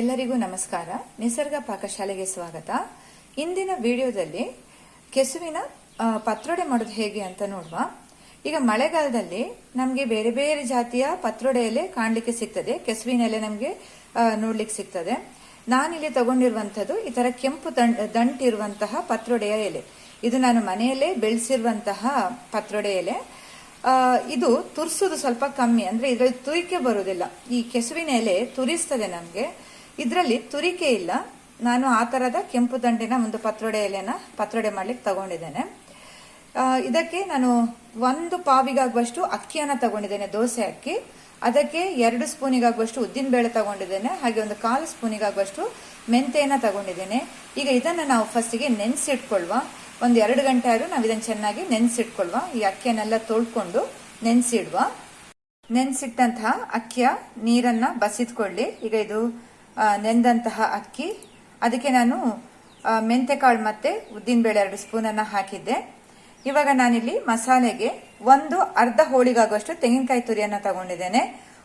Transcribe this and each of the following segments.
ಎಲ್ಲರಿಗೂ ನಮಸ್ಕಾರ. ನಿಸರ್ಗ ಪಾಕಶಾಲೆಗೆ ಸ್ವಾಗತ. ಇಂದಿನ ವಿಡಿಯೋದಲ್ಲಿ ಕೆಸುವಿನ ಪತ್ರೊಡೆ ಮಾಡೋದು ಹೇಗೆ ಅಂತ ನೋಡುವ. ಈಗ ಮಳೆಗಾಲದಲ್ಲಿ ನಮಗೆ ಬೇರೆ ಬೇರೆ ಜಾತಿಯ ಪತ್ರೊಡೆ ಎಲೆ ಕಾಣಲಿಕ್ಕೆ ಸಿಗ್ತದೆ. ಕೆಸುವಿನ ಎಲೆ ನಮಗೆ ನೋಡ್ಲಿಕ್ಕೆ ಸಿಗ್ತದೆ. ನಾನಿಲ್ಲಿ ತಗೊಂಡಿರುವಂತದ್ದು ಈ ತರ ಕೆಂಪು ದಂಟ್ ದಂಟಿರುವಂತಹ ಪತ್ರೊಡೆಯ ಎಲೆ. ಇದು ನಾನು ಮನೆಯಲ್ಲೇ ಬೆಳೆಸಿರುವಂತಹ ಪತ್ರೊಡೆ ಎಲೆ. ಇದು ತುರಿಸೋದು ಸ್ವಲ್ಪ ಕಮ್ಮಿ, ಅಂದ್ರೆ ಇದ್ರಲ್ಲಿ ತುರಿಕೆ ಬರುವುದಿಲ್ಲ. ಈ ಕೆಸುವಿನ ಎಲೆ ತುರಿಸ್ತದೆ ನಮ್ಗೆ. ಇದರಲ್ಲಿ ತುರಿಕೆ ಇಲ್ಲ. ನಾನು ಆ ತರದ ಕೆಂಪು ದಂಡಿನ ಒಂದು ಪತ್ರೊಡೆ ಎಲೆನ ಪತ್ರೊಡೆ ಮಾಡ್ಲಿಕ್ಕೆ ತಗೊಂಡಿದ್ದೇನೆ. ಇದಕ್ಕೆ ನಾನು ಒಂದು ಪಾವಿಗಾಗುವಷ್ಟು ಅಕ್ಕಿಯನ್ನ ತಗೊಂಡಿದ್ದೇನೆ, ದೋಸೆ ಅಕ್ಕಿ. ಅದಕ್ಕೆ ಎರಡು ಸ್ಪೂನಿಗಾಗುವಷ್ಟು ಉದ್ದಿನ ಬೇಳೆ ತಗೊಂಡಿದ್ದೇನೆ, ಹಾಗೆ ಒಂದು ಕಾಲು ಸ್ಪೂನಿಗಾಗುವಷ್ಟು ಮೆಂತೆಯನ್ನು ತಗೊಂಡಿದ್ದೇನೆ. ಈಗ ಇದನ್ನು ನಾವು ಫಸ್ಟಿಗೆ ನೆನೆಸಿಟ್ಕೊಳ್ವಾ. ಒಂದು ಎರಡು ಗಂಟೆ ಆದ್ರೂ ನಾವು ಇದನ್ನು ಚೆನ್ನಾಗಿ ನೆನೆಸಿಟ್ಕೊಳ್ವಾ. ಈ ಅಕ್ಕಿಯನ್ನೆಲ್ಲ ತೊಳ್ಕೊಂಡು ನೆನೆಸಿಡುವ. ನೆನೆಸಿಟ್ಟಂತಹ ಅಕ್ಕಿಯ ನೀರನ್ನ ಬಸಿದ್ಕೊಳ್ಳಿ ಈಗ ಇದು ನೆಂದಂತಹ ಅಕ್ಕಿ. ಅದಕ್ಕೆ ನಾನು ಮೆಂತೆ ಕಾಳು ಮತ್ತು ಉದ್ದಿನ ಬೇಳೆ ಎರಡು ಸ್ಪೂನನ್ನು ಹಾಕಿದ್ದೆ. ಇವಾಗ ನಾನಿಲ್ಲಿ ಮಸಾಲೆಗೆ ಒಂದು ಅರ್ಧ ಹೋಳಿಗಾಗುವಷ್ಟು ತೆಂಗಿನಕಾಯಿ ತುರಿಯನ್ನು ತಗೊಂಡಿದ್ದೇನೆ.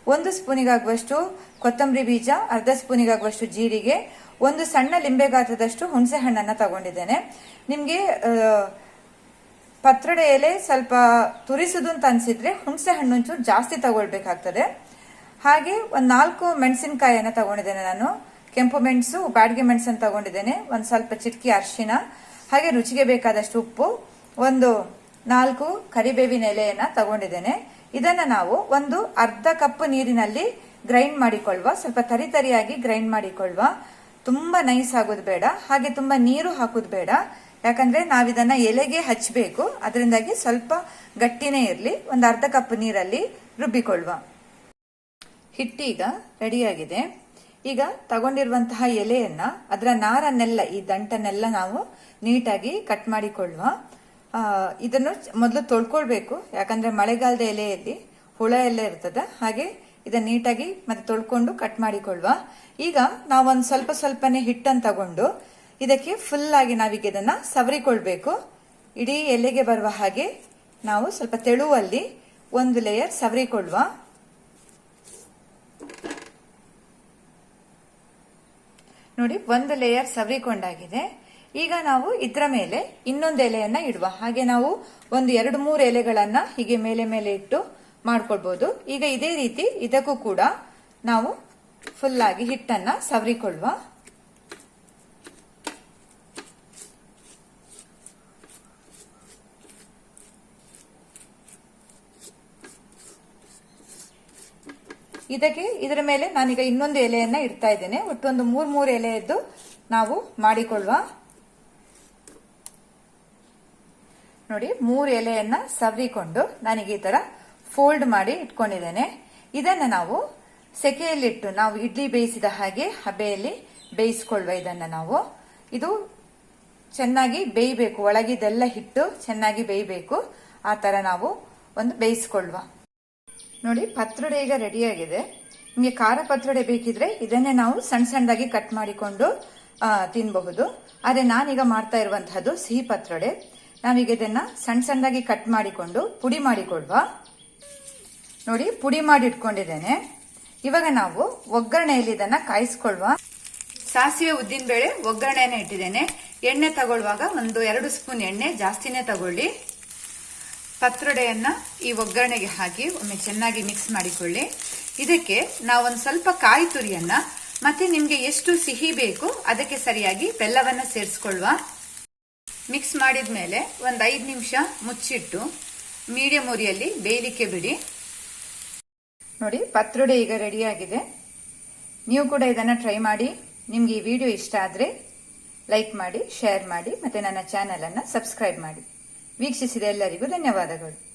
ಒಂದು ಸ್ಪೂನಿಗಾಗುವಷ್ಟು ಕೊತ್ತಂಬರಿ ಬೀಜ, ಅರ್ಧ ಸ್ಪೂನಿಗಾಗುವಷ್ಟು ಜೀರಿಗೆ, ಒಂದು ಸಣ್ಣ ಲಿಂಬೆ ಗಾತ್ರದಷ್ಟು ಹುಣಸೆ ಹಣ್ಣನ್ನು ತಗೊಂಡಿದ್ದೇನೆ. ನಿಮಗೆ ಪತ್ರೊಡೆ ಎಲೆ ಸ್ವಲ್ಪ ತುರಿಸುದು ಅಂತ ಅನ್ಸಿದ್ರೆ ಹುಣಸೆ ಹಣ್ಣು ಒಂಚೂರು ಜಾಸ್ತಿ ತಗೊಳ್ಬೇಕಾಗ್ತದೆ. ಹಾಗೆ ಒಂದ್ ನಾಲ್ಕು ಮೆಣಸಿನಕಾಯಿಯನ್ನ ತಗೊಂಡಿದ್ದೇನೆ ನಾನು. ಕೆಂಪು ಮೆಣಸು, ಬ್ಯಾಡ್ಗೆ ಮೆಣಸನ್ನು ತಗೊಂಡಿದ್ದೇನೆ. ಒಂದ್ ಸ್ವಲ್ಪ ಚಿಟಕಿ ಅರಿಶಿನ ಹಾಗೆ ರುಚಿಗೆ ಬೇಕಾದಷ್ಟು ಉಪ್ಪು, ಒಂದು ನಾಲ್ಕು ಕರಿಬೇವಿನ ಎಲೆಯನ್ನ ತಗೊಂಡಿದ್ದೇನೆ. ಇದನ್ನ ನಾವು ಒಂದು ಅರ್ಧ ಕಪ್ ನೀರಿನಲ್ಲಿ ಗ್ರೈಂಡ್ ಮಾಡಿಕೊಳ್ಳುವ, ಸ್ವಲ್ಪ ತರಿ ತರಿಯಾಗಿ ಗ್ರೈಂಡ್ ಮಾಡಿಕೊಳ್ಳುವ. ತುಂಬಾ ನೈಸ್ ಆಗೋದು ಬೇಡ, ಹಾಗೆ ತುಂಬಾ ನೀರು ಹಾಕೋದು ಬೇಡ. ಯಾಕಂದ್ರೆ ನಾವಿದನ್ನ ಎಲೆಗೆ ಹಚ್ಚಬೇಕು ಅದರಿಂದಾಗಿ ಸ್ವಲ್ಪ ಗಟ್ಟಿನೇ ಇರಲಿ, ಒಂದು ಅರ್ಧ ಕಪ್ ನೀರಲ್ಲಿ ರುಬ್ಬಿಕೊಳ್ಳುವ. ಹಿಟ್ಟೀಗ ರೆಡಿಯಾಗಿದೆ. ಈಗ ತಗೊಂಡಿರುವಂತಹ ಎಲೆಯನ್ನ, ಅದರ ನಾರನ್ನೆಲ್ಲ, ಈ ದಂಟನ್ನೆಲ್ಲ ನಾವು ನೀಟಾಗಿ ಕಟ್ ಮಾಡಿಕೊಳ್ಳುವ. ಇದನ್ನು ಮೊದಲು ತೊಳ್ಕೊಳ್ಬೇಕು. ಯಾಕಂದ್ರೆ ಮಳೆಗಾಲದ ಎಲೆಯಲ್ಲಿ ಹುಳ ಎಲ್ಲ ಇರ್ತದೆ. ಹಾಗೆ ಇದನ್ನ ನೀಟಾಗಿ ಮತ್ತೆ ತೊಳ್ಕೊಂಡು ಕಟ್ ಮಾಡಿಕೊಳ್ಳುವ. ಈಗ ನಾವೊಂದು ಸ್ವಲ್ಪ ಸ್ವಲ್ಪನೇ ಹಿಟ್ಟನ್ನು ತಗೊಂಡು ಇದಕ್ಕೆ ಫುಲ್ ಆಗಿ ನಾವೀಗ ಇದನ್ನ ಸವರಿಕೊಳ್ಬೇಕು. ಇಡೀ ಎಲೆಗೆ ಬರುವ ಹಾಗೆ ನಾವು ಸ್ವಲ್ಪ ತೆಳುವಲ್ಲಿ ಒಂದು ಲೇಯರ್ ಸವರಿಕೊಳ್ಳುವ. ನೋಡಿ, ಒಂದು ಲೇಯರ್ ಸವರಿಕೊಂಡಾಗಿದೆ. ಈಗ ನಾವು ಇದರ ಮೇಲೆ ಇನ್ನೊಂದು ಎಲೆಯನ್ನ ಇಡುವ. ಹಾಗೆ ನಾವು ಒಂದು ಎರಡು ಮೂರು ಎಲೆಗಳನ್ನ ಹೀಗೆ ಮೇಲೆ ಮೇಲೆ ಇಟ್ಟು ಮಾಡ್ಕೊಳ್ಬಹುದು ಈಗ ಇದೇ ರೀತಿ ಇದಕ್ಕೂ ಕೂಡ ನಾವು ಫುಲ್ ಆಗಿ ಹಿಟ್ಟನ್ನ ಸವರಿಕೊಳ್ಳುವ ಇದಕ್ಕೆ ಇದರ ಮೇಲೆ ನಾನೀಗ ಇನ್ನೊಂದು ಎಲೆಯನ್ನ ಇಡ್ತಾ ಇದ್ದೇನೆ. ಒಟ್ಟೊಂದು ಮೂರ್ ಮೂರು ಎಲೆಯದ್ದು ನಾವು ಮಾಡಿಕೊಳ್ಳುವ. ನೋಡಿ, ಮೂರು ಎಲೆಯನ್ನ ಸವರಿಕೊಂಡು ನಾನೀಗ ಈ ತರ ಫೋಲ್ಡ್ ಮಾಡಿ ಇಟ್ಕೊಂಡಿದ್ದೇನೆ. ಇದನ್ನ ನಾವು ಸೆಕೆಯಲ್ಲಿಟ್ಟು ನಾವು ಇಡ್ಲಿ ಬೇಯಿಸಿದ ಹಾಗೆ ಹಬೆಯಲ್ಲಿ ಬೇಯಿಸ್ಕೊಳ್ಳುವ ಇದನ್ನ ನಾವು. ಇದು ಚೆನ್ನಾಗಿ ಬೇಯಬೇಕು ಒಳಗಿದೆಲ್ಲ ಹಿಟ್ಟು ಚೆನ್ನಾಗಿ ಬೇಯಬೇಕು. ಆ ತರ ನಾವು ಒಂದು ಬೇಯಿಸ್ಕೊಳ್ಳುವ. ನೋಡಿ, ಪತ್ರೊಡೆ ಈಗ ರೆಡಿಯಾಗಿದೆ ನಿಮಗೆ ಖಾರ ಪತ್ರೊಡೆ ಬೇಕಿದ್ರೆ ಇದನ್ನೇ ನಾವು ಸಣ್ಣ ಸಣ್ಣದಾಗಿ ಕಟ್ ಮಾಡಿಕೊಂಡು ತಿನ್ನಬಹುದು ಆದರೆ ನಾನೀಗ ಮಾಡ್ತಾ ಇರುವಂತಹದ್ದು ಸಿಹಿ ಪತ್ರೊಡೆ. ನಾವೀಗ ಇದನ್ನ ಸಣ್ಣ ಸಣ್ಣದಾಗಿ ಕಟ್ ಮಾಡಿಕೊಂಡು ಪುಡಿ ಮಾಡಿಕೊಡುವ. ನೋಡಿ, ಪುಡಿ ಮಾಡಿ ಇಟ್ಕೊಂಡಿದ್ದೇನೆ ಇವಾಗ ನಾವು ಒಗ್ಗರಣೆಯಲ್ಲಿ ಇದನ್ನ ಕಾಯಿಸ್ಕೊಳ್ಳುವ ಸಾಸಿವೆ ಉದ್ದಿನ ಬೇಳೆ ಒಗ್ಗರಣೆಯನ್ನ ಇಟ್ಟಿದ್ದೇನೆ. ಎಣ್ಣೆ ತಗೊಳ್ಳುವಾಗ ಒಂದು ಎರಡು ಸ್ಪೂನ್ ಎಣ್ಣೆ ಜಾಸ್ತಿನೇ ತಗೊಳ್ಳಿ. ಪತ್ರೊಡೆಯನ್ನ ಈ ಒಗ್ಗರಣೆಗೆ ಹಾಕಿ ಒಮ್ಮೆ ಚೆನ್ನಾಗಿ ಮಿಕ್ಸ್ ಮಾಡಿಕೊಳ್ಳಿ. ಇದಕ್ಕೆ ನಾವೊಂದು ಸ್ವಲ್ಪ ಕಾಯಿ ತುರಿಯನ್ನ ಮತ್ತೆ ನಿಮಗೆ ಎಷ್ಟು ಸಿಹಿ ಬೇಕು ಅದಕ್ಕೆ ಸರಿಯಾಗಿ ಬೆಲ್ಲವನ್ನ ಸೇರಿಸ್ಕೊಳ್ವಾ. ಮಿಕ್ಸ್ ಮಾಡಿದ ಮೇಲೆ ಒಂದು ಐದು ನಿಮಿಷ ಮುಚ್ಚಿಟ್ಟು ಮೀಡಿಯಂ ಉರಿಯಲ್ಲಿ ಬೇಯಲಿಕ್ಕೆ ಬಿಡಿ. ನೋಡಿ ಪತ್ರೊಡೆ ಈಗ ರೆಡಿಯಾಗಿದೆ ನೀವು ಕೂಡ ಇದನ್ನ ಟ್ರೈ ಮಾಡಿ. ನಿಮಗೆ ಈ ವಿಡಿಯೋ ಇಷ್ಟ ಆದ್ರೆ ಲೈಕ್ ಮಾಡಿ ಶೇರ್ ಮಾಡಿ, ಮತ್ತೆ ನನ್ನ ಚಾನೆಲ್ ಅನ್ನ ಸಬ್ಸ್ಕ್ರೈಬ್ ಮಾಡಿ. ವೀಕ್ಷಿಸಿದ ಎಲ್ಲರಿಗೂ ಧನ್ಯವಾದಗಳು.